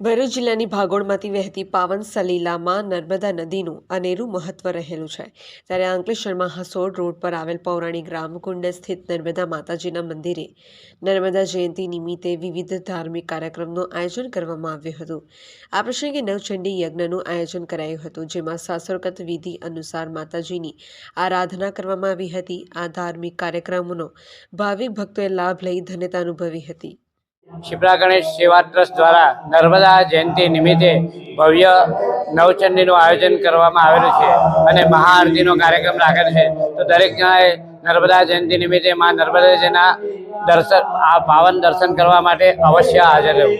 ભરૂચ જિલ્લાની ભાગોળમાંથી વહેતી પાવન સલીલામાં નર્મદા નદીનું અનેરું મહત્વ રહેલું છે. ત્યારે અંકલેશ્વરમાં હસોડ રોડ પર આવેલ પૌરાણિક રામકુંડ સ્થિત નર્મદા માતાજીના મંદિરે નર્મદા જયંતિ નિમિત્તે વિવિધ ધાર્મિક કાર્યક્રમનું આયોજન કરવામાં આવ્યું હતું. આ પ્રસંગે નવચંડી યજ્ઞનું આયોજન કરાયું હતું, જેમાં શાસ્ત્રોક્ત વિધિ અનુસાર માતાજીની આરાધના કરવામાં આવી હતી. આ ધાર્મિક કાર્યક્રમોનો ભાવિક ભક્તોએ લાભ લઈ ધન્યતા અનુભવી હતી. શિપ્રા ગણેશ સેવા ટ્રસ્ટ દ્વારા નર્મદા જયંતિ નિમિત્તે ભવ્ય નવચંડીનું આયોજન કરવામાં આવેલું છે અને મહાઆરતીનો કાર્યક્રમ રાખેલ છે. તો દરેક જણાએ નર્મદા જયંતિ નિમિત્તે મા નર્મદાજીના દર્શન, આ પાવન દર્શન કરવા માટે અવશ્ય હાજર રહેવું.